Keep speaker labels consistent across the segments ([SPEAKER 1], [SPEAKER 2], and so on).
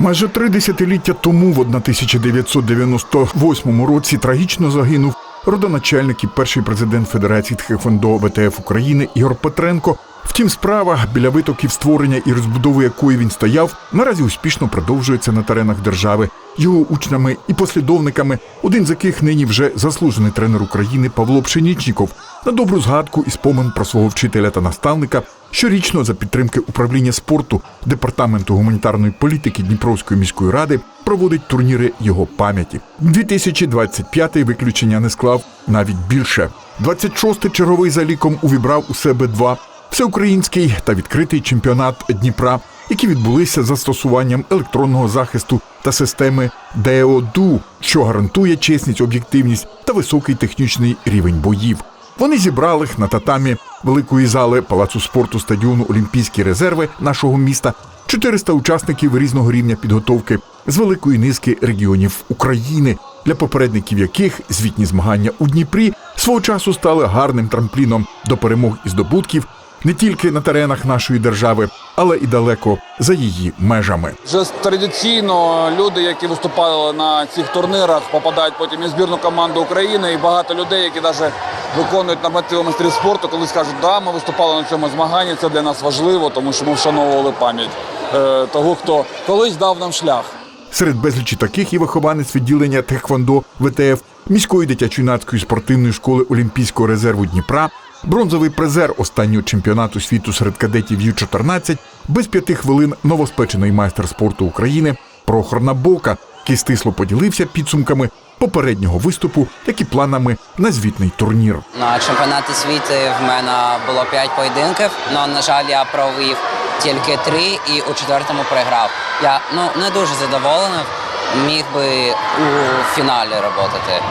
[SPEAKER 1] Майже три десятиліття тому, в 1998 році, трагічно загинув родоначальник і перший президент Федерації Тхеквондо ВТФ України Ігор Петренко. Втім, справа біля витоків створення і розбудови якої він стояв, наразі успішно продовжується на теренах держави. Його учнями і послідовниками, один з яких нині вже заслужений тренер України Павло Пшенічніков, на добру згадку і спомин про свого вчителя та наставника щорічно за підтримки управління спорту департаменту гуманітарної політики Дніпровської міської ради проводить турніри його пам'яті. 2025-й виключення не склав навіть більше. 26-й черговий за ліком увібрав у себе два всеукраїнський та відкритий чемпіонат Дніпра, які відбулися застосуванням електронного захисту та системи ДЕОДУ, що гарантує чесність, об'єктивність та високий технічний рівень боїв. Вони зібрали на татамі великої зали палацу спорту стадіону Олімпійські резерви нашого міста 400 учасників різного рівня підготовки з великої низки регіонів України, для попередників яких звітні змагання у Дніпрі свого часу стали гарним трампліном до перемог і здобутків не тільки на теренах нашої держави, але і далеко за її межами.
[SPEAKER 2] Вже традиційно люди, які виступали на цих турнірах, попадають потім і збірну команду України, і багато людей, які навіть виконують нормативи майстрів спорту, коли скажуть, да, ми виступали на цьому змаганні, це для нас важливо, тому що ми вшановували пам'ять е, того, хто колись дав нам шлях.
[SPEAKER 1] Серед безлічі таких і вихованець відділення Тхеквондо ВТФ міської дитячо-юнацької спортивної школи Олімпійського резерву Дніпра, бронзовий призер останнього чемпіонату світу серед кадетів Ю-14, без п'яти хвилин новоспечений майстер спорту України Прохор Набока, який стисло поділився підсумками попереднього виступу, як і планами на звітний турнір.
[SPEAKER 3] На чемпіонаті світу в мене було 5 поєдинків, але, на жаль, я провів тільки три і у четвертому програв. Я ну не дуже задоволений. Міг би у фіналі роботати.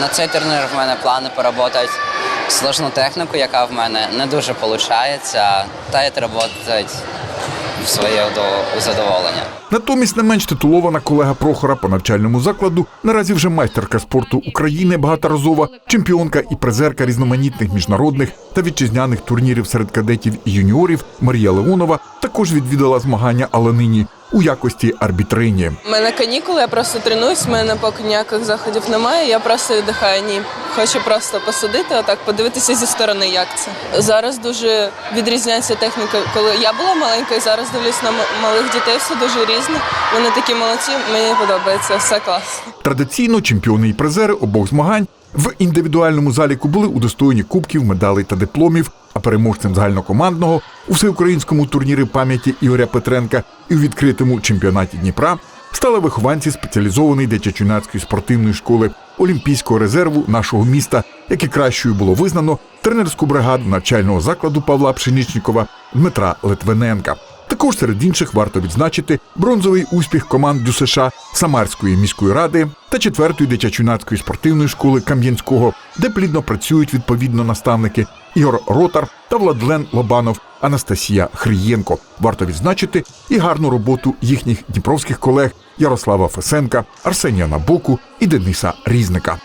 [SPEAKER 3] На цей турнір в мене плани поработати сложну техніку, яка в мене не дуже виходить, та й працювати в своє удо- задоволення.
[SPEAKER 1] Натомість не менш титулована колега Прохора по навчальному закладу, наразі вже майстерка спорту України, багаторазова, чемпіонка і призерка різноманітних міжнародних та вітчизняних турнірів серед кадетів і юніорів Марія Леонова також відвідала змагання, але нині у якості арбітрині.
[SPEAKER 4] У мене канікули, я просто тренуюсь, в мене поки ніяких заходів немає. Я просто віддихаю. Ні. Хочу просто посидити, отак подивитися зі сторони, як це. Зараз дуже відрізняється техніка. Коли я була маленька і зараз дивлюсь на малих дітей, все дуже різне. Вони такі молодці, мені подобається, все класно.
[SPEAKER 1] Традиційно чемпіони і призери обох змагань в індивідуальному заліку були удостоєні кубків, медалей та дипломів. А переможцем загальнокомандного у всеукраїнському турнірі пам'яті Ігоря Петренка і у відкритому чемпіонаті Дніпра стали вихованці спеціалізованої дитячо-юнацької спортивної школи Олімпійського резерву нашого міста, як і кращою було визнано тренерську бригаду навчального закладу Павла Пшенічнікова Дмитра Литвиненка. Також серед інших варто відзначити бронзовий успіх команд ДЮСШ Самарської міської ради та четвертої дитячо-юнацької спортивної школи Кам'янського, де плідно працюють відповідно наставники Ігор Ротар та Владлен Лобанов, Анастасія Хриєнко. Варто відзначити і гарну роботу їхніх дніпровських колег Ярослава Фесенка, Арсенія Набоку і Дениса Різника.